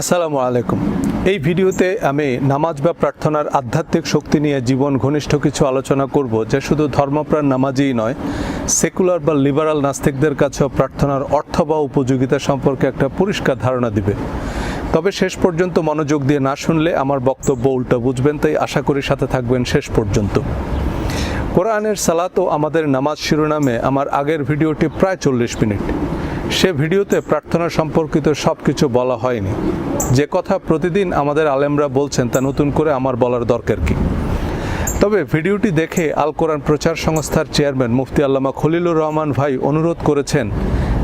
আসসালামু আলাইকুম। এই ভিডিওতে আমি নামাজ বা প্রার্থনার আধ্যাত্মিক শক্তি নিয়ে জীবন ঘনিষ্ঠ কিছু আলোচনা করব, যে শুধু ধর্মপ্রাণ নামাজই নয়, সেকুলার বা লিবারাল নাস্তিকদের কাছেও প্রার্থনার অর্থ বা উপযোগিতা সম্পর্কে একটা পরিষ্কার ধারণা দিবে। তবে শেষ পর্যন্ত মনোযোগ দিয়ে না শুনলে আমার বক্তব্য উল্টো বুঝবেন, তাই আশা করি সাথে থাকবেন শেষ পর্যন্ত। কোরআনের সালাত ও আমাদের নামাজ শিরোনামে আমার আগের ভিডিওটি প্রায় চল্লিশ মিনিট। সে ভিডিওতে প্রার্থনা সম্পর্কিত সব কিছু বলা হয়নি। যে কথা প্রতিদিন আমাদের আলেমরা বলছেন তা নতুন করে আমার বলার দরকার কি? তবে ভিডিওটি দেখে আল কোরআন প্রচার সংস্থার চেয়ারম্যান মুফতি আল্লামা খলিলুর রহমান ভাই অনুরোধ করেছেন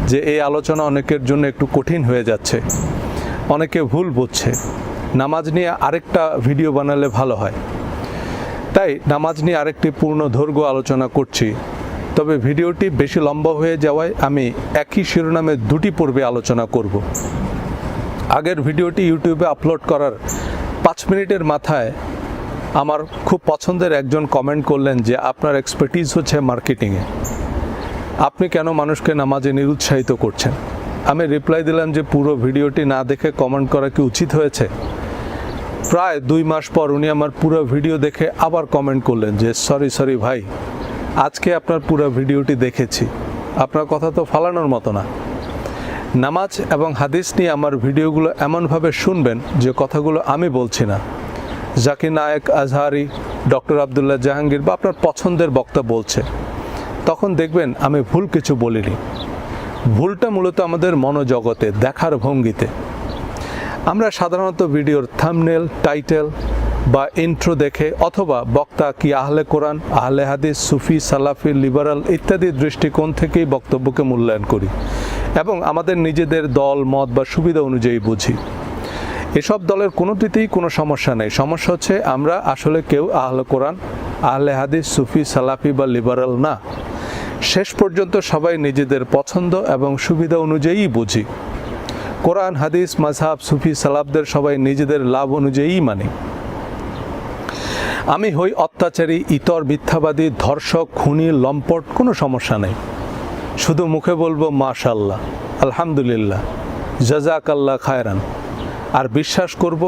যে এই আলোচনা অনেকের জন্য একটু কঠিন হয়ে যাচ্ছে। অনেকে ভুল বুঝছে। নামাজ নিয়ে আরেকটা ভিডিও বানালে ভালো হয়। তাই নামাজ নিয়ে আরেকটি পূর্ণ দৈর্ঘ্য আলোচনা করছি। তবে ভিডিওটি বেশি লম্বা হয়ে যাওয়ায় আমি একই শিরোনামে দুটি পর্বে আলোচনা করব। আগের ভিডিওটি ইউটিউবে আপলোড করার পাঁচ মিনিটের মাথায় আমার খুব পছন্দের একজন কমেন্ট করলেন যে, আপনার এক্সপার্টিজ হচ্ছে মার্কেটিংয়ে আপনি কেন মানুষকে নামাজে নিরুৎসাহিত করছেন? আমি রিপ্লাই দিলাম যে, পুরো ভিডিওটি না দেখে কমেন্ট করা কি উচিত হয়েছে? প্রায় দুই মাস পর উনি আমার পুরো ভিডিও দেখে আবার কমেন্ট করলেন যে, সরি সরি ভাই আজকে আপনার পুরো ভিডিওটি দেখেছি। আপনার কথা তো ফালানোর মতো না। নামাজ এবং হাদিস নিয়ে আমার ভিডিওগুলো এমনভাবে শুনবেন যে কথাগুলো আমি বলছি না। জাকির নায়েক, আজহারি, ডক্টর আবদুল্লাহ জাহাঙ্গীর বা আপনার পছন্দের বক্তা বলছে। তখন দেখবেন আমি ভুল কিছু বলিনি। ভুলটা মূলত আমাদের মনোজগতে, দেখার ভঙ্গিতে। আমরা সাধারণত ভিডিওর থামনেল, টাইটেল বা ইন্ট্রো দেখে অথবা বক্তা কি আহলে কোরআন, আহলে হাদিস, সুফি, সালাফি লিবারাল ইত্যাদি দৃষ্টিকোণ থেকেই বক্তব্যকে মূল্যায়ন করি এবং আমাদের নিজেদের দল, মত বা সুবিধা অনুযায়ী বুঝি। এসব দলের কোনোটিতেই কোনো সমস্যা নেই। সমস্যা হচ্ছে আমরা আসলে কেউ আহলে কোরআন, আহলে হাদিস, সুফি, সালাফি বা লিবারাল না। শেষ পর্যন্ত সবাই নিজেদের পছন্দ এবং সুবিধা অনুযায়ী বুঝি। কোরআন, হাদিস মাঝহাব সুফি সালাবদের সবাই নিজেদের লাভ অনুযায়ী মানে। আমি হই অত্যাচারী, ইতর মিথ্যাবাদী, ধর্ষক, খুনি, লম্পট, কোনো সমস্যা নেই। শুধু মুখে বলব মাশাল্লাহ আলহামদুলিল্লাহ জাজাক আল্লাহ খায়রান। আর বিশ্বাস করব,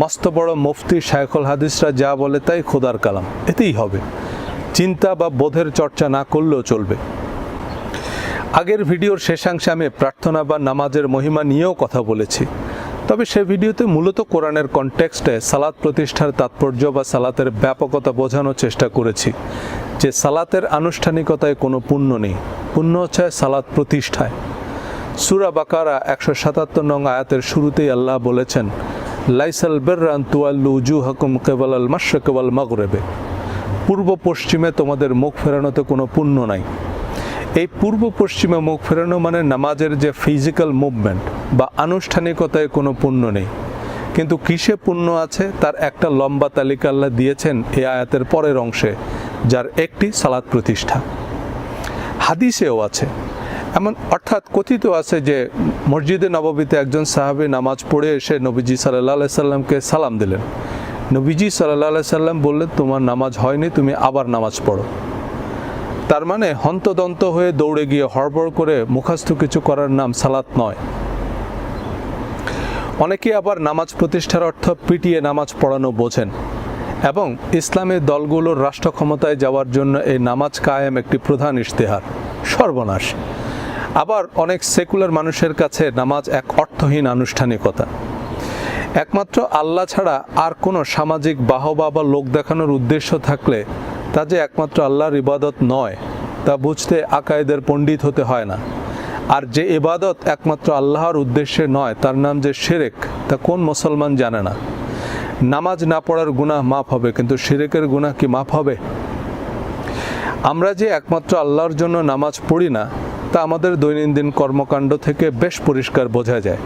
মস্ত বড় মুফতি শায়খুল হাদিসরা যা বলে তাই খোদার কালাম, এতেই হবে। চিন্তা বা বোধের চর্চা না করলেও চলবে। আগের ভিডিওর শেষাংশে আমি প্রার্থনা বা নামাজের মহিমা নিয়েও কথা বলেছি। তবে সে ভিডিওতে মূলত কোরআনের কনটেক্সটে সালাত প্রতিষ্ঠার তাৎপর্য বা সালাতের ব্যাপকতা বোঝানোর চেষ্টা করেছি, যে সালাতের আনুষ্ঠানিকতায় কোনো পুণ্য নেই। পুণ্য হচ্ছে সালাত প্রতিষ্ঠায়। সুরা বাকারা একশো সাতাত্তর নং আয়াতের শুরুতেই আল্লাহ বলেছেন, লাইসাল বেররান তুয়াল্লু উজু হকুম কেবল আল মাসরেকেবল মগরেবে। পূর্ব পশ্চিমে তোমাদের মুখ ফেরানোতে কোনো পুণ্য নাই। এই পূর্ব পশ্চিমে মুখ ফেরানো মানে নামাজের যে ফিজিক্যাল মুভমেন্ট বা আনুষ্ঠানিকতায় কোনো পুণ্য নেই। কিন্তু কিসে পুণ্য আছে তার একটা লম্বা তালিকা আল্লাহ দিয়েছেন এই আয়াতের পরের অংশে, যার একটি সালাদ প্রতিষ্ঠা। হাদিসেও আছে, এমন অর্থাৎ কথিত আছে যে মসজিদে নববীতে একজন সাহাবী নামাজ পড়ে এসে নবীজি সাল্লাহ সাল্লামকে সালাম দিলেন। নবীজি সাল্লাহ সাল্লাম বললেন, তোমার নামাজ হয়নি, তুমি আবার নামাজ পড়ো। তার মানে হন্তদন্ত হয়ে দৌড়ে গিয়ে হড়বড় করে মুখাস্থ কিছু করার নাম সালাত নয়। অনেকে আবার নামাজ প্রতিষ্ঠার অর্থ পিটিয়ে নামাজ পড়ানো বোঝেন এবং ইসলামের দলগুলোর রাষ্ট্র ক্ষমতায় যাওয়ার জন্য এই নামাজ কায়েম একটি প্রধান ইশতেহার, সর্বনাশ। আবার অনেক সেকুলার মানুষের কাছে নামাজ এক অর্থহীন আনুষ্ঠানিকতা। একমাত্র আল্লাহ ছাড়া আর কোনো সামাজিক বাহবা বা লোক দেখানোর উদ্দেশ্য থাকলে তা যে একমাত্র আল্লাহর ইবাদত নয়, তা বুঝতে আকায়েদের পণ্ডিত হতে হয় না। আর যে এবাদত একমাত্র আল্লাহর উদ্দেশ্যে নয়, তার নাম যে সেরেক তা কোন মুসলমান জানে না। নামাজ না পড়ার গুনাহ মাফ হবে, কিন্তু সেরেকের গুনাহ কি মাফ হবে? আমরা যে একমাত্র আল্লাহর জন্য নামাজ পড়ি না, তা আমাদের দৈনন্দিন কর্মকাণ্ড থেকে বেশ পরিষ্কার বোঝা যায়।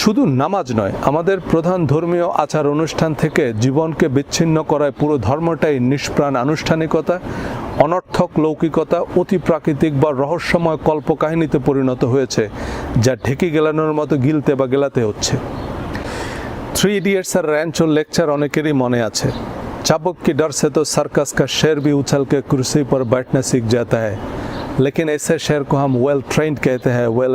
শুধু নামাজ নয়, আমাদের প্রধান ধর্মীয় আচার অনুষ্ঠান থেকে জীবনকে বিচ্ছিন্ন করায় পুরো ধর্মটাই নিষ্প্রাণ আনুষ্ঠানিকতা, অনর্থক লৌকিকতা, অতি প্রাকৃতিক বা রহস্যময় কল্পকাহিনীতে পরিণত হয়েছে, যা ঢেকে গেলানোর মতো গিলতে বা গেলাতে হচ্ছে। থ্রি ইডিয়েটস আর র্যাঞ্চো লেকচার অনেকেরই মনে আছে। চাবক কি डर তো तो सर्कस का शेर भी उछल के कुर्सी पर बैठना सीख जाता है लेकिन ऐसे शेर ওয়েল हम वेल ट्रेंड कहते हैं वेल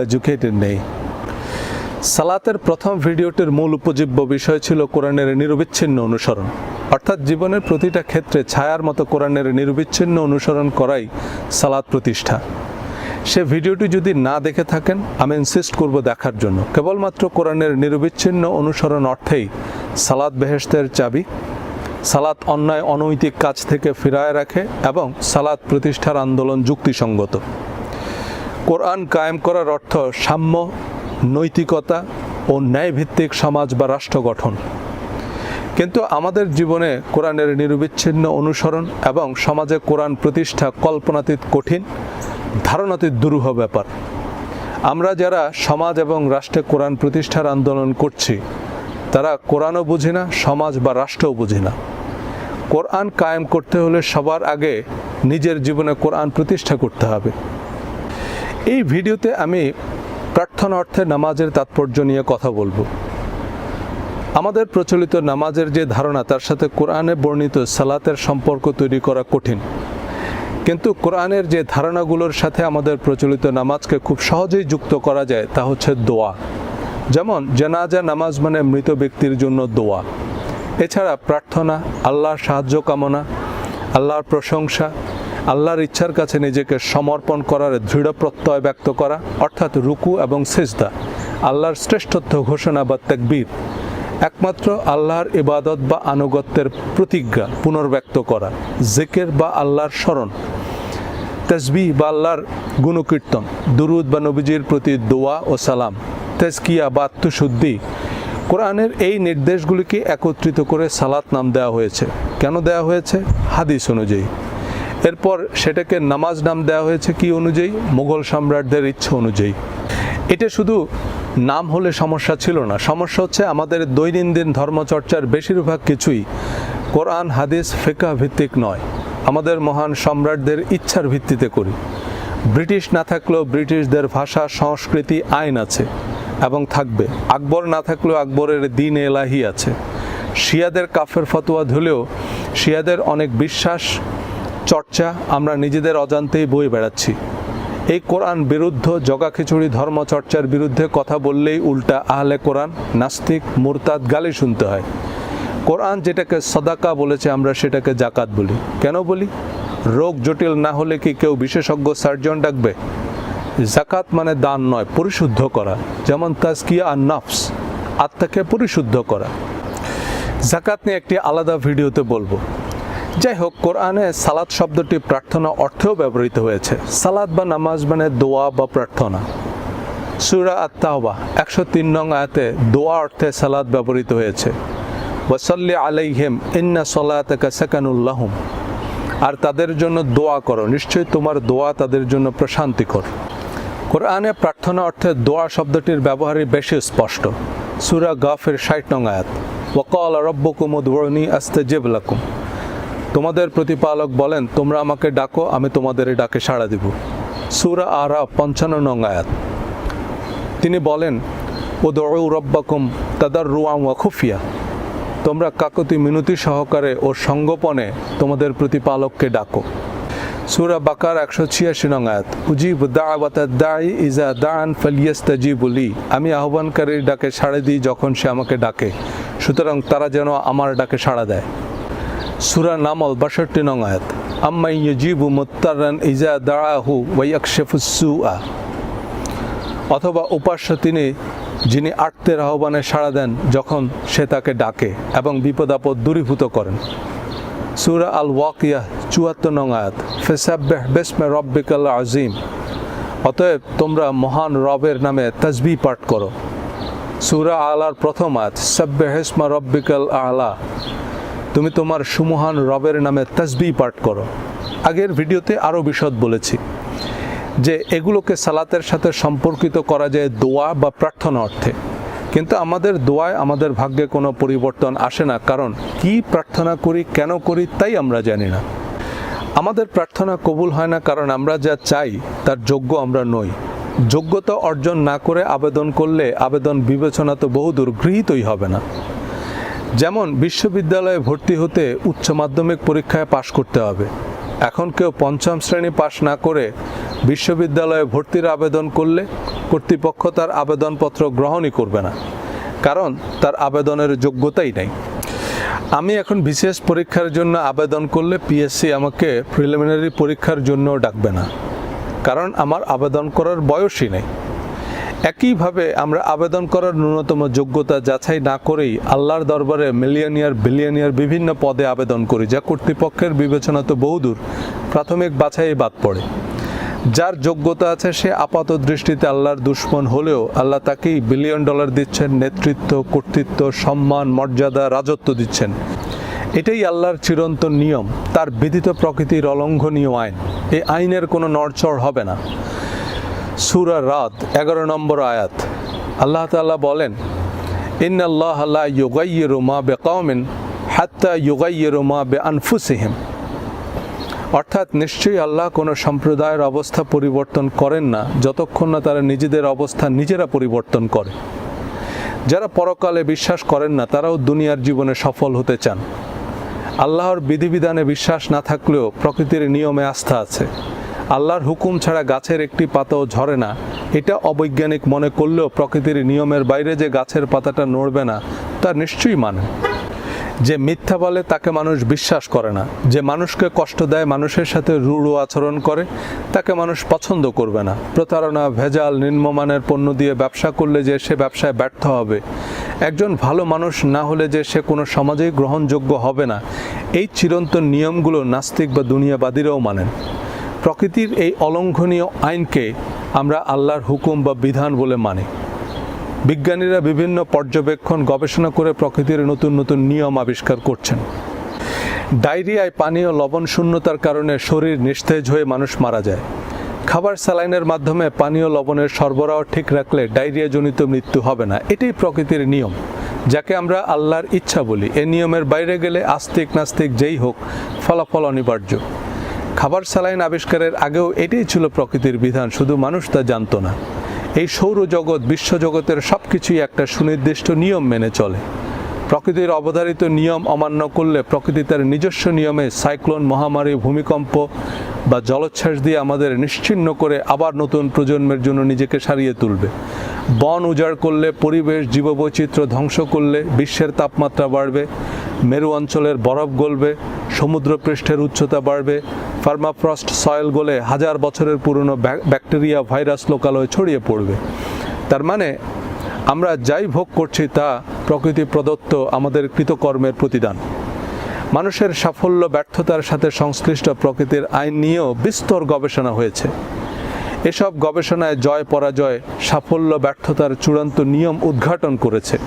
সালাতের প্রথম ভিডিওটির মূল উপজীব্য বিষয় ছিল কোরআনের নিরবিচ্ছিন্ন অনুসরণ। অর্থাৎ জীবনের প্রতিটা ক্ষেত্রে ছায়ার মতো কোরআনের নিরবিচ্ছিন্ন অনুসরণ করাই সালাত প্রতিষ্ঠা। সে ভিডিওটি যদি না দেখে থাকেন, আমি ইনসিস্ট করব দেখার জন্য। কেবলমাত্র কোরআনের নিরবিচ্ছিন্ন অনুসরণ অর্থেই সালাত বেহেস্তের চাবি, সালাত অন্যায় অনৈতিক কাজ থেকে ফিরায় রাখে এবং সালাত প্রতিষ্ঠার আন্দোলন যুক্তিসঙ্গত। কোরআন কায়েম করার অর্থ সাম্য নৈতিকতা ও ন্যায়ভিত্তিক সমাজ বা রাষ্ট্র গঠন। কিন্তু আমাদের জীবনে কোরআনের নিরবিচ্ছিন্ন অনুসরণ এবং সমাজে কোরআন প্রতিষ্ঠা কল্পনাতীত কঠিন, ধারণাতীত দুরূহ ব্যাপার। আমরা যারা সমাজ এবং রাষ্ট্রে কোরআন প্রতিষ্ঠার আন্দোলন করছি, তারা কোরআনও বুঝি না, সমাজ বা রাষ্ট্রও বুঝি না। কোরআন কায়েম করতে হলে সবার আগে নিজের জীবনে কোরআন প্রতিষ্ঠা করতে হবে। এই ভিডিওতে আমি প্রার্থনা অর্থে নামাজের তাৎপর্য নিয়ে কথা বলব। আমাদের প্রচলিত নামাজের যে ধারণা, তার সাথে কোরআনে বর্ণিত সালাতের সম্পর্ক তৈরি করা কঠিন। কিন্তু কোরআনের যে ধারণাগুলোর সাথে আমাদের প্রচলিত নামাজকে খুব সহজেই যুক্ত করা যায়, তা হচ্ছে দোয়া। যেমন, জানাজা নামাজ মানে মৃত ব্যক্তির জন্য দোয়া। এছাড়া প্রার্থনা, আল্লাহর সাহায্য কামনা, আল্লাহর প্রশংসা আল্লাহর ইচ্ছার কাছে নিজেকে সমর্পণ করার দৃঢ় প্রত্যয় ব্যক্ত করা, অর্থাৎ রুকু এবং সেজদা, আল্লাহর শ্রেষ্ঠত্ব ঘোষণা বা তেকবীর, একমাত্র আল্লাহর ইবাদত বা আনুগত্যের প্রতিজ্ঞা পুনর্ব্যক্ত করা, জেকের বা আল্লাহর স্মরণ তেজবি বা আল্লাহর গুণকীর্তন, দুরুদ বা নবীজির প্রতি দোয়া ও সালাম, তেজকিয়া বা আত্মশুদ্ধি। কোরআনের এই নির্দেশগুলিকে একত্রিত করে সালাত নাম দেওয়া হয়েছে। কেন দেওয়া হয়েছে? হাদিস অনুযায়ী। এরপর সেটাকে নামাজ নাম দেওয়া হয়েছে কি অনুযায়ী? মুঘল সম্রাটদের ইচ্ছা অনুযায়ী। এটা শুধু নাম হলে সমস্যা ছিল না। সমস্যা হচ্ছে আমাদের দৈনন্দিন ধর্মচর্চার বেশিরভাগ কিছুই কোরআন, হাদিস ফেকা ভিত্তিক নয়। আমাদের মহান সম্রাটদের ইচ্ছার ভিত্তিতে করি। ব্রিটিশ না থাকলেও ব্রিটিশদের ভাষা, সংস্কৃতি, আইন আছে এবং থাকবে। আকবর না থাকলেও আকবরের দিন এলাহি আছে। শিয়াদের কাফের ফতোয়া ধুলেও শিয়াদের অনেক বিশ্বাস চর্চা, আমরা নিজেদের অজান্তেই বই বেড়াচ্ছি। এই কোরআন বিরুদ্ধ জগা খিচুড়ি ধর্মচর্চার বিরুদ্ধে কথা বললেই উল্টা আহলে কোরআন, নাস্তিক, মুরতাদ গালি শুনতে হয়। কোরআন যেটাকে সদাকা বলেছে, আমরা সেটাকে জাকাত বলি। কেন বলি? রোগ জটিল না হলে কি কেউ বিশেষজ্ঞ সার্জন ডাকবে? জাকাত মানে দান নয়, পরিশুদ্ধ করা। যেমন তাজকিয়া আর নফস, আত্মাকে পরিশুদ্ধ করা। জাকাত নিয়ে একটি আলাদা ভিডিওতে বলব। যাই হোক কোরআনে সালাদ শব্দটি প্রার্থনা অর্থেও ব্যবহৃত হয়েছে। সালাদ বা নামাজ মানে দোয়া বা প্রার্থনা। সুরা আত্মাহবা একশো তিন নং আয়াতে দোয়া অর্থে সালাদ ব্যবহৃত হয়েছে। ওয়াসাল্লি আলাইহিম, ইন্না সলাতাকা সাকানুল্লাহম আর তাদের জন্য দোয়া করো, নিশ্চয়ই তোমার দোয়া তাদের জন্য প্রশান্তিকর। কোরআনে প্রার্থনা অর্থে দোয়া শব্দটির ব্যবহারই বেশি স্পষ্ট। সুরা গাফের ষাট নং আয়াত ওয়াকাল রব্বকুম উদবরণী আস্তেজিব লাকুম। তোমাদের প্রতিপালক বলেন, তোমরা আমাকে ডাকো, আমি তোমাদের ডাকে সাড়া দিব। সুরা আরা পঞ্চান্ন নং তিনি বলেন ও দৌ রব্বাকুম তাদার রুয়াম ওয়া খুফিয়া। তোমরা কাকতি মিনতি সহকারে ও সঙ্গোপনে তোমাদের প্রতিপালককে ডাকো। সুরা বাকার একশো ছিয়াশি নং আয়াত, উজিব দাই ইজা দান ফালিয়াস্তাজিবুলি আমি আহ্বানকারীর ডাকে সাড়া দিই যখন সে আমাকে ডাকে, সুতরাং তারা যেন আমার ডাকে সাড়া দেয়। সুরা নামল বাষট্টি নং আয়াত। আম্মাই ইয়জিবু মুত্তারান ইজা দাআহু ওয়া ইয়াকশিফুস-সুআ অথবা উপাস্য তিনি, যিনি আত্মের আহ্বানে সাড়া দেন, যখন সে তাকে ডাকে এবং বিপদ আপদ দূরীভূত করেন। সুরা আল ওয়াকিয়া চুয়াত্তর নং আয়াত। ফেসাব্বেহ বেসমে রব্বিকাল আজিম অতএব তোমরা মহান রবের নামে তসবি পাঠ করো। সুরা আলার প্রথম আয়াত সাব্বে হেসমা রব্বিকাল আলা। তুমি তোমার সুমহান রবের নামে তসবি পাঠ করো। আগের ভিডিওতে আরও বিশদ বলেছি যে এগুলোকে সালাতের সাথে সম্পর্কিত করা যায় দোয়া বা প্রার্থনা অর্থে। কিন্তু আমাদের দোয়ায় আমাদের ভাগ্যে কোনো পরিবর্তন আসে না, কারণ কি প্রার্থনা করি, কেন করি তাই আমরা জানি না। আমাদের প্রার্থনা কবুল হয় না, কারণ আমরা যা চাই তার যোগ্য আমরা নই। যোগ্যতা অর্জন না করে আবেদন করলে আবেদন বিবেচনা তো বহুদূর গৃহীতই হবে না। যেমন বিশ্ববিদ্যালয়ে ভর্তি হতে উচ্চ মাধ্যমিক পরীক্ষায় পাশ করতে হবে। এখন কেউ পঞ্চম শ্রেণি পাশ না করে বিশ্ববিদ্যালয়ে ভর্তির আবেদন করলে কর্তৃপক্ষ তার আবেদনপত্র গ্রহণই করবে না, কারণ তার আবেদনের যোগ্যতাই নেই। আমি এখন বিশেষ পরীক্ষার জন্য আবেদন করলে পিএসসি আমাকে প্রিলিমিনারি পরীক্ষার জন্য ডাকবে না, কারণ আমার আবেদন করার বয়সই নেই। একইভাবে আমরা আবেদন করার ন্যূনতম যোগ্যতা যাচাই না করেই আল্লাহর দরবারে মিলিয়নিয়ার, বিলিয়নিয়ার বিভিন্ন পদে আবেদন করি, যা কর্তৃপক্ষের বিবেচনা তো বহুদূর। প্রাথমিক বাছাই বাদ পড়ে। যার যোগ্যতা আছে সে আপাত দৃষ্টিতে আল্লাহর দুশ্মন হলেও আল্লাহ তাকেই বিলিয়ন ডলার দিচ্ছেন, নেতৃত্ব, কর্তৃত্ব, সম্মান, মর্যাদা, রাজত্ব দিচ্ছেন। এটাই আল্লাহর চিরন্তন নিয়ম। তার বিধিত প্রকৃতির অলঙ্ঘনীয় আইন। এই আইনের কোনো নড়চড় হবে না। সুরা রাত, এগারো নম্বর আয়াত। আল্লাহ তাআলা বলেন ইন আল্লাহ ইউগাইয়েরু মা বে কওমিন হাত্তা ইউগাইয়েরু মা বে আনফুসিহিম অর্থাৎ নিশ্চয়ই আল্লাহ কোনো সম্প্রদায়ের অবস্থা পরিবর্তন করেন না, যতক্ষণ না তারা নিজেদের অবস্থা নিজেরা পরিবর্তন করে। যারা পরকালে বিশ্বাস করেন না, তারাও দুনিয়ার জীবনে সফল হতে চান। আল্লাহর বিধিবিধানে বিশ্বাস না থাকলেও প্রকৃতির নিয়মে আস্থা আছে। আল্লাহর হুকুম ছাড়া গাছের একটি পাতাও ঝরে না। এটা অবৈজ্ঞানিক মনে করলেও প্রকৃতির নিয়মের বাইরে যে গাছের পাতাটা নড়বে না, তা নিশ্চয়ই মানে। যে মিথ্যা বলে তাকে মানুষ বিশ্বাস করে না। যে মানুষকে কষ্ট দেয় মানুষের সাথে রূঢ় আচরণ করে, তাকে মানুষ পছন্দ করবে না। প্রতারণা, ভেজাল, নিম্নমানের পণ্য দিয়ে ব্যবসা করলে যে সে ব্যবসায় ব্যর্থ হবে। একজন ভালো মানুষ না হলে যে সে কোনো সমাজেই গ্রহণযোগ্য হবে না। এই চিরন্তন নিয়মগুলো নাস্তিক বা দুনিয়াবাদীরাও মানেন। প্রকৃতির এই অলঙ্ঘনীয় আইনকে আমরা আল্লাহর হুকুম বা বিধান বলে মানি। বিজ্ঞানীরা বিভিন্ন পর্যবেক্ষণ গবেষণা করে প্রকৃতির নতুন নতুন নিয়ম আবিষ্কার করছেন। ডায়রিয়ায় পানীয় লবণ শূন্যতার কারণে শরীর নিস্তেজ হয়ে মানুষ মারা যায়। খাবার স্যালাইনের মাধ্যমে পানীয় লবণের সরবরাহ ঠিক রাখলে ডায়রিয়াজনিত মৃত্যু হবে না। এটাই প্রকৃতির নিয়ম, যাকে আমরা আল্লাহর ইচ্ছা বলি। এ নিয়মের বাইরে গেলে আস্তিক নাস্তিক যেই হোক, ফলাফল অনিবার্য। খাবার স্যালাইন আবিষ্কারের আগেও এটাই ছিল প্রকৃতির বিধান, শুধু মানুষ তা জানত না। এই সৌরজগৎ বিশ্বজগতের সব কিছুই একটা সুনির্দিষ্ট নিয়ম মেনে চলে। প্রকৃতির অবধারিত নিয়ম অমান্য করলে প্রকৃতি তার নিজস্ব নিয়মে সাইক্লোন, মহামারী, ভূমিকম্প বা জলোচ্ছ্বাস দিয়ে আমাদের নিশ্চিহ্ন করে আবার নতুন প্রজন্মের জন্য নিজেকে সারিয়ে তুলবে। বন উজাড় করলে পরিবেশ, জীববৈচিত্র্য ধ্বংস করলে বিশ্বের তাপমাত্রা বাড়বে, মেরু অঞ্চলের বরফ গলবে সমুদ্রপৃষ্ঠের উচ্চতা বাড়বে। ফার্মাফ্রস্ট সয়েল গলে হাজার বছরের পুরনো ব্যাক- ব্যাকটেরিয়া ভাইরাস লোকালয়ে ছড়িয়ে পড়বে। তার মানে আমরা যাই ভোগ করছি তা প্রকৃতি প্রদত্ত আমাদের কৃতকর্মের প্রতিদান। মানুষের সাফল্য, ব্যর্থতার সাথে সংশ্লিষ্ট প্রকৃতির আইন নিয়েও বিস্তর গবেষণা হয়েছে। এসব গবেষণায় জয় পরাজয়, সাফল্য, ব্যর্থতার চূড়ান্ত নিয়ম উদ্ঘাটন করেছে।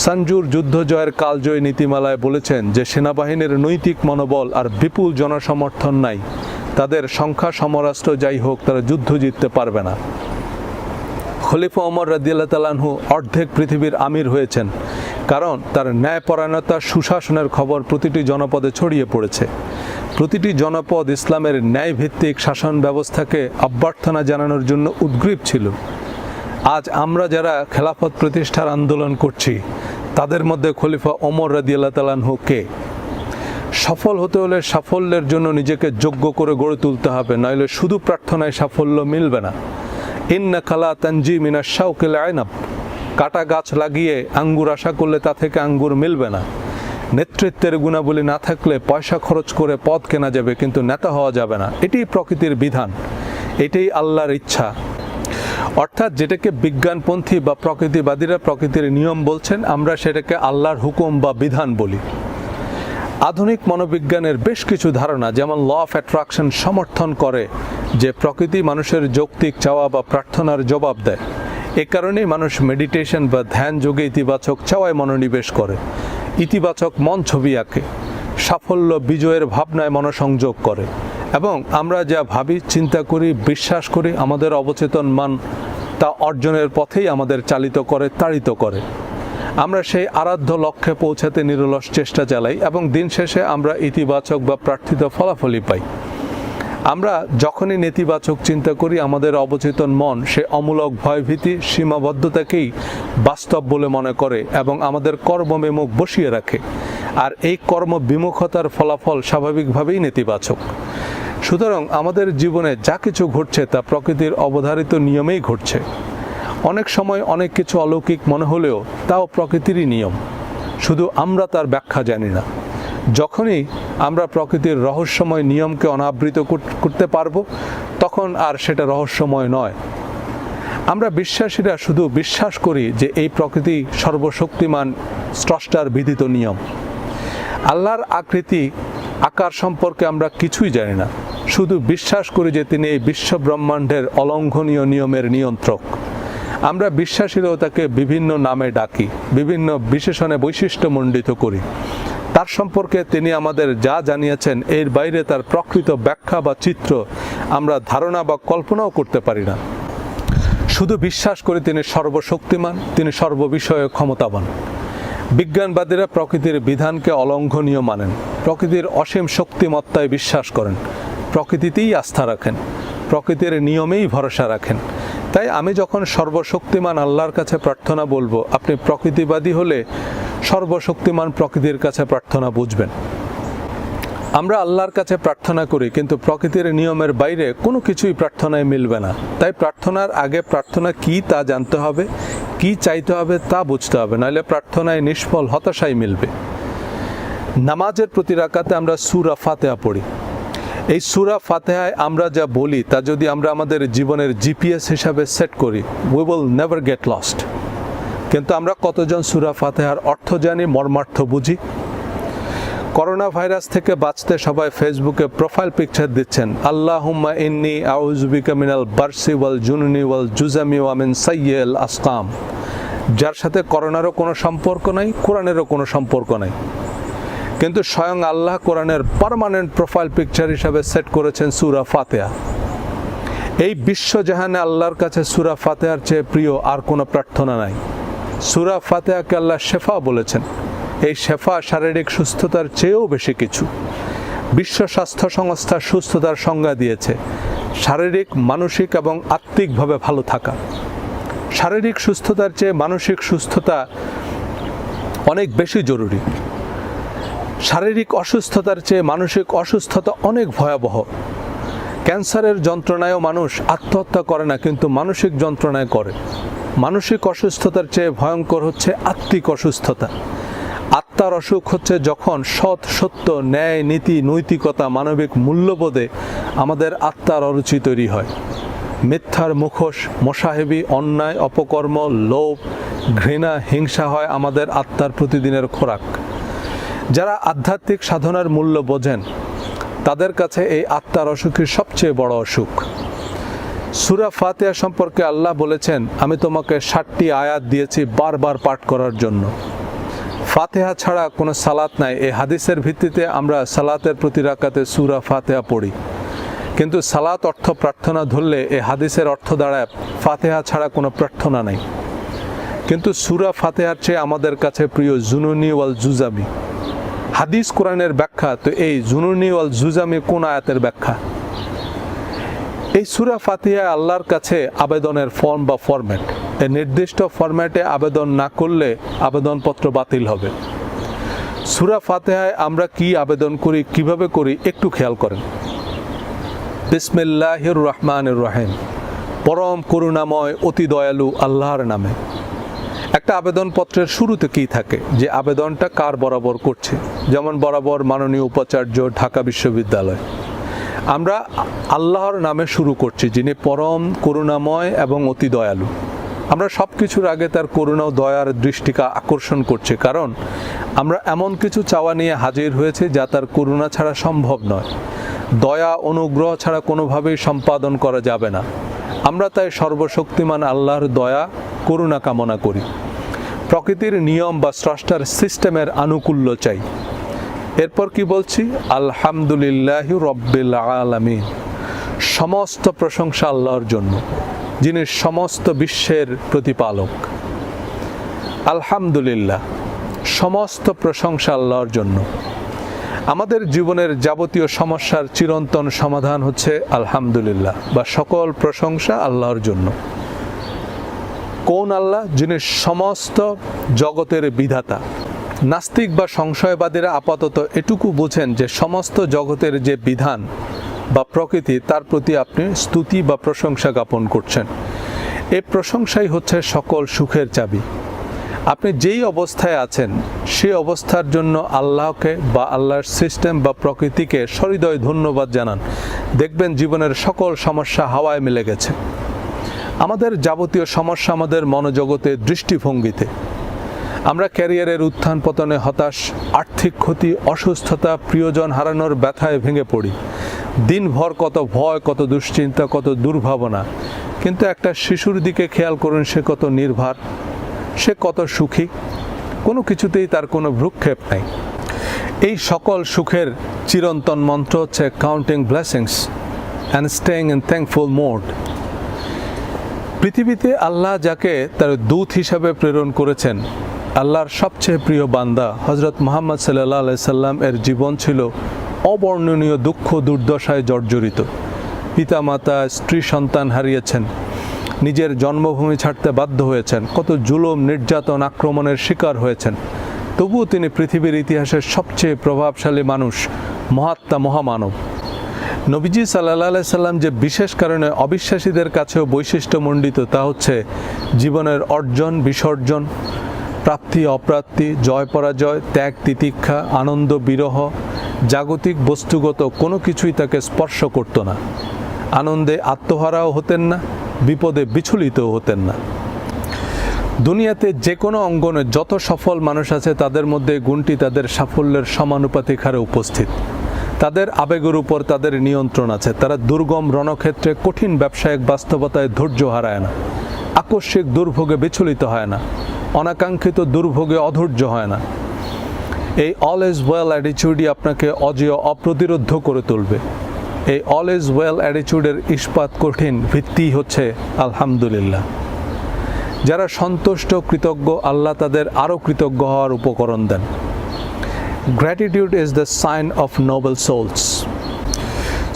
সঞ্জুর যুদ্ধ জয়ের কালজয়ী নীতিমালায় বলেছেন যে সেনাবাহিনীর নৈতিক মনোবল আর বিপুল জনসমর্থন নাই। তাদের সংখ্যা সমরাষ্ট্র যাই হোক, তারা যুদ্ধ জিততে পারবে না। খলিফা ওমর রাদিয়াল্লাহ তালানহু অর্ধেক পৃথিবীর আমির হয়েছেন, কারণ তার ন্যায়পরায়ণতা সুশাসনের খবর প্রতিটি জনপদে ছড়িয়ে পড়েছে। প্রতিটি জনপদ ইসলামের ন্যায়ভিত্তিক শাসন ব্যবস্থাকে অভ্যর্থনা জানানোর জন্য উদ্গ্রীব ছিল। আজ আমরা যারা খেলাফত প্রতিষ্ঠার আন্দোলন করছি, তাদের মধ্যে খলিফা ওমর রাদিয়াল্লাহ তালানহু কে? সফল হতে হলে সাফল্যের জন্য নিজেকে যোগ্য করে গড়ে তুলতে হবে, নইলে শুধু প্রার্থনায় সাফল্য মিলবে না। ইন্না খালা তানজি মিনা শাউকিল আয়নাব কাটা গাছ লাগিয়ে আঙ্গুর আশা করলে তা থেকে আঙ্গুর মিলবে না। নেতৃত্বের গুণাবলী না থাকলে পয়সা খরচ করে পদ কেনা যাবে, কিন্তু নেতা হওয়া যাবে না। এটাই প্রকৃতির বিধান। এটাই আল্লাহর ইচ্ছা। অর্থাৎ যেটাকে বিজ্ঞানপন্থী বা প্রকৃতিবাদীরা প্রকৃতির নিয়ম বলছেন, আমরা সেটাকে আল্লাহর হুকুম বা বিধান বলি। আধুনিক মনোবিজ্ঞানের বেশ কিছু ধারণা, যেমন ল অফ অ্যাট্রাকশন সমর্থন করে যে প্রকৃতি মানুষের যৌক্তিক চাওয়া বা প্রার্থনার জবাব দেয়। এ কারণেই মানুষ মেডিটেশন বা ধ্যান যোগে ইতিবাচক চাওয়ায় মনোনিবেশ করে, ইতিবাচক মন ছবি আঁকে, সাফল্য বিজয়ের ভাবনায় মনোসংযোগ করে। এবং আমরা যা ভাবি, চিন্তা করি, বিশ্বাস করি, আমাদের অবচেতন মান তা অর্জনের পথেই আমাদের চালিত করে, তাড়িত করে। আমরা সেই আরাধ্য লক্ষ্যে পৌঁছাতে নিরলস চেষ্টা চালাই এবং দিন শেষে আমরা ইতিবাচক বা প্রার্থিত ফলাফলই পাই। আমরা যখনই নেতিবাচক চিন্তা করি, আমাদের অবচেতন মন সে অমূলক ভয়ভীতি, সীমাবদ্ধতাকেই বাস্তব বলে মনে করে এবং আমাদের কর্মবিমুখ বসিয়ে রাখে। আর এই কর্ম বিমুখতার ফলাফল স্বাভাবিকভাবেই নেতিবাচক। সুতরাং আমাদের জীবনে যা কিছু ঘটছে তা প্রকৃতির অবধারিত নিয়মেই ঘটছে। অনেক সময় অনেক কিছু অলৌকিক মনে হলেও তাও প্রকৃতিরই নিয়ম। শুধু আমরা তার ব্যাখ্যা জানি না। যখনই আমরা প্রকৃতির রহস্যময় নিয়মকে অনাবৃত করতে পারব, তখন আর সেটা রহস্যময় নয়। আমরা বিশ্বাসীরা শুধু বিশ্বাস করি যে এই প্রকৃতি সর্বশক্তিমান, স্রষ্টার বিধিত নিয়ম। আল্লাহর আকৃতি, আকার সম্পর্কে আমরা কিছুই জানি না। শুধু বিশ্বাস করি যে তিনি এই বিশ্ব ব্রহ্মাণ্ডের অলঙ্ঘনীয় নিয়মের নিয়ন্ত্রক। আমরা বিশ্বাসীরাও তাকে বিভিন্ন নামে ডাকি, বিভিন্ন বিশেষণে বৈশিষ্ট্যমণ্ডিত করি। তার সম্পর্কে তিনি আমাদের যা জানিয়েছেন, এর বাইরে তার প্রকৃত ব্যাখ্যা বা চিত্র আমরা ধারণা বা কল্পনাও করতে পারি না। শুধু বিশ্বাস করে তিনি সর্বশক্তিমান, তিনি সর্ববিষয়ে ক্ষমতাবান। বিজ্ঞানবাদীরা প্রকৃতির বিধানকে অলঙ্ঘনীয় মানেন, প্রকৃতির অসীম শক্তিমত্তায় বিশ্বাস করেন। প্রকৃতিতেই আস্থা রাখেন, প্রকৃতির নিয়মেই ভরসা রাখেন। তাই আমি যখন সর্বশক্তিমান আল্লাহর কাছে প্রার্থনা বলব, আপনি প্রকৃতিবাদী হলে সর্বশক্তিমান প্রকৃতির কাছে প্রার্থনা বুঝবেন। আমরা আল্লাহর কাছে প্রার্থনা করি, কিন্তু প্রকৃতির নিয়মের বাইরে কোনো কিছুই প্রার্থনায় মিলবে না। তাই প্রার্থনার আগে প্রার্থনা কি তা জানতে হবে, কি চাইতে হবে তা বুঝতে হবে, নাহলে প্রার্থনায় নিষ্ফল হতাশাই মিলবে। নামাজের প্রতি রাকাতে আমরা সুরা ফাতেহা পড়ি। এই সুরা ফাতেহায় আমরা যা বলি, তা যদি আমরা আমাদের জীবনের জিপিএস হিসাবে সেট করি we will never get lost কিন্তু আমরা কতজন সুরা ফাতেহার অর্থ জানি, মর্মার্থ বুঝি? করোনা ভাইরাস থেকে বাঁচতে সবাই ফেসবুকে প্রোফাইল পিকচার দিচ্ছেন, আল্লাহুম্মা ইন্নি আউজুবিকা মিনাল বারসি ওয়াল জুনুনি ওয়াল জুজামি ওয়ামিন সাইয়েল আসকাম। যার সাথে করোনারও কোনো সম্পর্ক নাই, কোরআনেরও কোনো সম্পর্ক নাই। কিন্তু স্বয়ং আল্লাহ কোরআনের পার্মানেন্ট প্রোফাইল পিকচার হিসাবে সেট করেছেন সুরা ফাতেহা। এই বিশ্ব বিশ্বজাহানে আল্লাহর কাছে সুরা ফাতেহার চেয়ে প্রিয় আর কোনো প্রার্থনা নাই। সুরা ফাতেহাকে আল্লাহ শেফা বলেছেন। এই শেফা শারীরিক সুস্থতার চেয়েও বেশি কিছু। বিশ্ব স্বাস্থ্য সংস্থা সুস্থতার সংজ্ঞা দিয়েছে, শারীরিক, মানসিক এবং আত্মিকভাবে ভালো থাকা। শারীরিক সুস্থতার চেয়ে মানসিক সুস্থতা অনেক বেশি জরুরি। শারীরিক অসুস্থতার চেয়ে মানসিক অসুস্থতা অনেক ভয়াবহ। ক্যান্সারের যন্ত্রণায়ও মানুষ আত্মহত্যা করে না, কিন্তু মানসিক যন্ত্রণায় করে। মানসিক অসুস্থতার চেয়ে ভয়ঙ্কর হচ্ছে আত্মিক অসুস্থতা। আত্মার অসুখ হচ্ছে যখন সৎ, সত্য, ন্যায়, নীতি, নৈতিকতা, মানবিক মূল্যবোধে আমাদের আত্মার অরুচি তৈরি হয়। মিথ্যার মুখোশ মোসাহেবি অন্যায়, অপকর্ম, লোভ, ঘৃণা, হিংসা হয় আমাদের আত্মার প্রতিদিনের খোরাক। যারা আধ্যাত্মিক সাধনার মূল্য বোঝেন, তাদের কাছে এই আত্মার অসুখই সবচেয়ে বড় অসুখ। সুরা ফাতেহা সম্পর্কে আল্লাহ বলেছেন, আমি তোমাকে ষাটটি আয়াত দিয়েছি বারবার পাঠ করার জন্য। ফাতেহা ছাড়া কোনো সালাত নাই। এই হাদিসের ভিত্তিতে আমরা সালাতের প্রতি রাকাতে সুরা ফাতেহা পড়ি। কিন্তু সালাত অর্থ প্রার্থনা ধরলে এই হাদিসের অর্থ দাঁড়ায়, ফাতেহা ছাড়া কোনো প্রার্থনা নাই। কিন্তু সুরা ফাতেহার চেয়ে আমাদের কাছে প্রিয় জুনুনি ওয়াল জুজামি। হাদিস কোরআনের ব্যাখ্যা, তো এই জুনুনি ওয়াল জুজামি কোন আয়াতের ব্যাখ্যা? এই সুরা ফাতিহা আল্লাহর কাছে আবেদনের ফর্ম বা ফরম্যাট, এই নির্দিষ্ট ফরম্যাটে আবেদন না করলে আবেদনপত্র বাতিল হবে। সুরা ফাতেহায় আমরা কি আবেদন করি, কীভাবে করি, একটু খেয়াল করেন। বিসমিল্লাহির রহমানির রহিম। পরম করুণাময়, অতি দয়ালু আল্লাহর নামে। একটা আবেদনপত্রের শুরুতে কি থাকে? যে আবেদনটা কার বরাবর করছে? যেমন বরাবর মাননীয় উপাচার্য, ঢাকা বিশ্ববিদ্যালয়। আমরা আল্লাহর নামে শুরু করছি, যিনি পরম করুণাময় এবং অতি দয়ালু। আমরা সব কিছুর আগে তার করুণা ও দয়ার দৃষ্টিকে আকর্ষণ করছি, কারণ আমরা এমন কিছু চাওয়া নিয়ে হাজির হয়েছে যা তার করুণা ছাড়া সম্ভব নয়। দয়া, অনুগ্রহ ছাড়া কোনোভাবেই সম্পাদন করা যাবে না। আমরা তাই সর্বশক্তিমান আল্লাহর দয়া, করুণা কামনা করি। প্রকৃতির নিয়ম বা স্রষ্টার সিস্টেমের আনুকূল্য চাই। এরপর কি বলছি? আলহামদুলিল্লাহ রব্বিল আলামিন। সমস্ত প্রশংসা আল্লাহর জন্য, যিনি সমস্ত বিশ্বের প্রতিপালক। আলহামদুলিল্লাহ, সমস্ত প্রশংসা আল্লাহর জন্য। আমাদের জীবনের যাবতীয় সমস্যার চিরন্তন সমাধান হচ্ছে আলহামদুলিল্লাহ বা সকল প্রশংসা আল্লাহর জন্য। কোন আল্লাহ, যিনি সমস্ত জগতের বিধাতা। নাস্তিক বা সংশয়বাদীরা আপাতত এটুকু বোঝেন যে সমস্ত জগতের যে বিধান বা প্রকৃতি, তার প্রতি আপনি স্তুতি বা প্রশংসা জ্ঞাপন করছেন। এই প্রশংসাই হচ্ছে সকল সুখের চাবি। আপনি যেই অবস্থায় আছেন সেই অবস্থার জন্য আল্লাহকে বা আল্লাহর সিস্টেম বা প্রকৃতিকে সহৃদয় ধন্যবাদ জানান। দেখবেন জীবনের সকল সমস্যা হাওয়ায় মিলে গেছে। আমাদের যাবতীয় সমস্যা আমাদের মনোজগতে দৃষ্টিভঙ্গিতে। আমরা ক্যারিয়ারের উত্থান পতনে হতাশ, আর্থিক ক্ষতি, অসুস্থতা, প্রিয়জন হারানোর ব্যথায় ভেঙে পড়ি। দিনভর কত ভয়, কত দুশ্চিন্তা, কত দুর্ভাবনা। কিন্তু একটা শিশুর দিকে খেয়াল করুন, সে কত নির্ভার, সে কত সুখী, কোনো কিছুতেই তার কোনো ভ্রুক্ষেপ নাই। এই সকল সুখের চিরন্তন মন্ত্র হচ্ছে counting blessings and staying in thankful mode পৃথিবীতে আল্লাহ যাকে তার দূত হিসাবে প্রেরণ করেছেন, আল্লাহর সবচেয়ে প্রিয় বান্দা হজরত মোহাম্মদ সাল্লাহ সাল্লাম এর জীবন ছিল অবর্ণনীয় দুঃখ দুর্দশায় জর্জরিত। পিতা পিতামাতা, স্ত্রী সন্তান হারিয়েছেন, নিজের জন্মভূমি ছাড়তে বাধ্য হয়েছেন, কত জুলুম, নির্যাতন, আক্রমণের শিকার হয়েছেন। তবুও তিনি পৃথিবীর ইতিহাসের সবচেয়ে প্রভাবশালী মানুষ, মহাত্মা মহামানব। নবীজি সাল্লাহ সাল্লাম যে বিশেষ কারণে অবিশ্বাসীদের কাছেও বৈশিষ্ট্যমণ্ডিত তা হচ্ছে জীবনের অর্জন, বিসর্জন, প্রাপ্তি, অপ্রাপ্তি, জয়, পরাজয়, ত্যাগ, তিতিক্ষা, আনন্দ, বিরহ, জাগতিক, বস্তুগত কোনো কিছুই তাকে স্পর্শ করত না। আনন্দে আত্মহারাও হতেন না, বিপদে বিচলিতও হতেন না। দুনিয়াতে যে কোনো অঙ্গনে যত সফল মানুষ আছে তাদের মধ্যে গুণটি তাদের সাফল্যের সমানুপাতিক হারে উপস্থিত। তাদের আবেগের উপর তাদের নিয়ন্ত্রণ আছে। তারা দুর্গম রণক্ষেত্রে কঠিন ব্যবসায়িক বাস্তবতায় ধৈর্য হারায় না। আকস্মিক দুর্ভোগে বিচলিত হয় না। অনাকাঙ্ক্ষিত দুর্ভোগে অধৈর্য হয় না। এই অল ইজ ওয়েল অ্যাটিচিউডই আপনাকে অজেয় অপ্রতিরোধ করে তুলবে। এই অল ইজ ওয়েল অ্যাটিচিউডের ইস্পাত কঠিন ভিত্তি হচ্ছে আলহামদুলিল্লাহ। যারা সন্তুষ্ট, কৃতজ্ঞ, আল্লাহ তাদের আরও কৃতজ্ঞ হওয়ার উপকরণ দেন। Gratitude is the sign of noble souls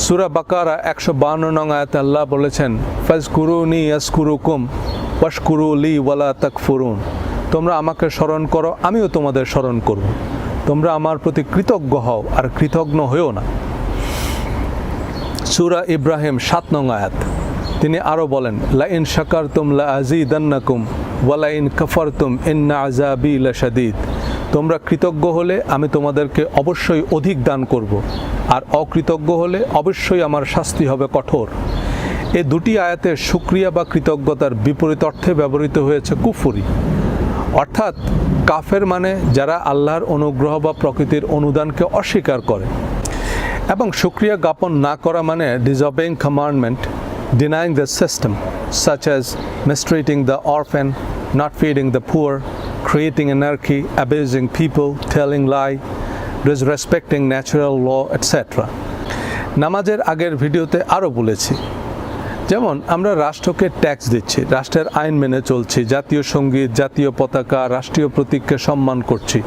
সুরা বাকারা একশো বান্ন নং আয়াত আল্লাহ বলেছেন ফাজ কুরুনি ইয়াসকুরুকুম ওয়াশকুরু লি ওয়ালা তাকফুরুন। তোমরা আমাকে স্মরণ করো, আমিও তোমাদের স্মরণ করব। তোমরা আমার প্রতি কৃতজ্ঞ হও আর কৃতজ্ঞ হয়েও না। সুরা ইব্রাহিম সাত নং আয়াত। তিনি আরও বলেন লা ইন শাকার তুম লা আজিদান্নাকুম ওয়ালা ইন কাফার তুম ইন্না আজাবি লা শাদিদ তোমরা কৃতজ্ঞ হলে আমি তোমাদেরকে অবশ্যই অধিক দান করব আর অকৃতজ্ঞ হলে অবশ্যই আমার শাস্তি হবে কঠোর। এ দুটি আয়াতে সুক্রিয়া বা কৃতজ্ঞতার বিপরীত অর্থে ব্যবহৃত হয়েছে কুফুরি। অর্থাৎ কাফের মানে যারা আল্লাহর অনুগ্রহ বা প্রকৃতির অনুদানকে অস্বীকার করে। এবং সুক্রিয়া জ্ঞাপন না করা মানে disobeying commandment denying the system such as mistreating the orphan, not feeding the poor, creating anarchy, abusing people, telling lie, disrespecting natural law, etc. নামাজের আগের ভিডিওতে আরও বলেছি যেমন আমরা রাষ্ট্রকে ট্যাক্স দিচ্ছি রাষ্ট্রের আইন মেনে চলছি জাতীয় সংগীত জাতীয় পতাকা রাষ্ট্রীয় প্রতীককে সম্মান করছি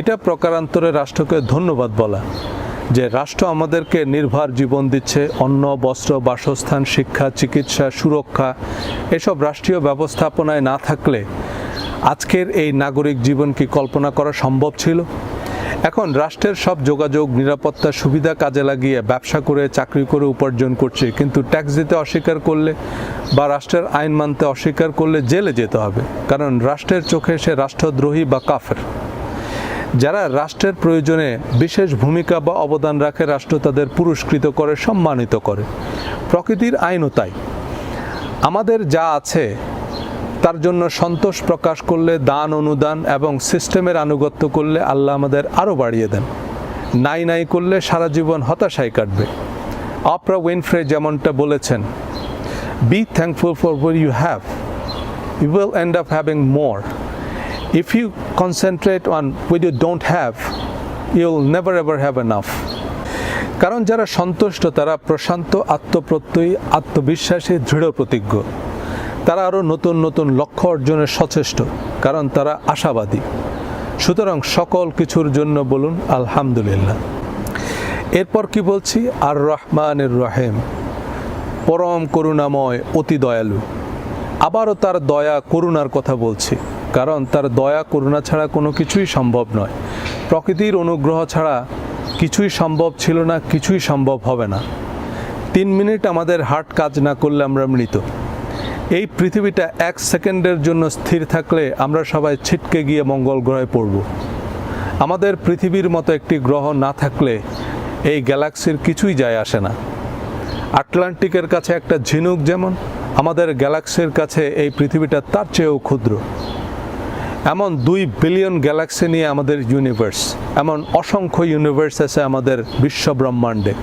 এটা প্রকারান্তরে রাষ্ট্রকে ধন্যবাদ বলা যে রাষ্ট্র আমাদেরকে নির্ভর জীবন দিচ্ছে অন্ন বস্ত্র বাসস্থান শিক্ষা চিকিৎসা সুরক্ষা এসব রাষ্ট্রীয় ব্যবস্থাপনায় না থাকলে আজকের এই নাগরিক জীবন কি কল্পনা করা সম্ভব ছিল? এখন রাষ্ট্রের সব যোগাযোগ, নিরাপত্তা সুবিধা কাজে লাগিয়ে ব্যবসা করে, চাকরি করে উপার্জন করছে, কিন্তু ট্যাক্স দিতে অস্বীকার করলে বা রাষ্ট্রের আইন মানতে অস্বীকার করলে জেলে যেতে হবে, কারণ রাষ্ট্রের চোখে সে রাষ্ট্রদ্রোহী বা কাফের। যারা রাষ্ট্রের প্রয়োজনে বিশেষ ভূমিকা বা অবদান রাখে, রাষ্ট্র তাদের পুরস্কৃত করে, সম্মানিত করে। প্রকৃতির আইনও তাই। আমাদের যা আছে তার জন্য সন্তোষ প্রকাশ করলে দান, অনুদান এবং সিস্টেমের আনুগত্য করলে আল্লাহ আমাদের আরও বাড়িয়ে দেন। নাই নাই করলে সারা জীবন হতাশায় কাটবে। অপরা উইনফ্রে যেমনটা বলেছেন be thankful for what you have you will end up having more if you concentrate on what you don't have, you'll never, ever have enough. কারণ যারা সন্তুষ্ট, তারা প্রশান্ত, আত্মপ্রত্যয়ী, আত্মবিশ্বাসী, দৃঢ় প্রতিজ্ঞ। তারা আরও নতুন নতুন লক্ষ্য অর্জনের সচেষ্ট, কারণ তারা আশাবাদী। সুতরাং সকল কিছুর জন্য বলুন, আলহামদুলিল্লাহ। এরপর কি বলছি? আর রহমানের রহেম। পরম করুণাময়, অতি দয়ালু। আবারও তার দয়া, করুণার কথা বলছি, কারণ তার দয়া, করুণা ছাড়া কোনো কিছুই সম্ভব নয়। প্রকৃতির অনুগ্রহ ছাড়া কিছুই সম্ভব ছিল না, কিছুই সম্ভব হবে না। তিন মিনিট আমাদের হার্ট কাজ না করলে আমরা মৃত। এই পৃথিবীটা এক সেকেন্ডের জন্য স্থির থাকলে আমরা সবাই ছিটকে গিয়ে মঙ্গল গ্রহে পড়ব। আমাদের পৃথিবীর মতো একটি গ্রহ না থাকলে এই গ্যালাক্সির কিছুই যায় আসে না। আটলান্টিকের কাছে একটা ঝিনুক যেমন, আমাদের গ্যালাক্সির কাছে এই পৃথিবীটা তার চেয়েও ক্ষুদ্র। এমন দুই বিলিয়ন গ্যালাক্সি নিয়ে আমাদের ইউনিভার্স, এমন অসংখ্য ইউনিভার্স আছে আমাদের বিশ্ব ব্রহ্মাণ্ডে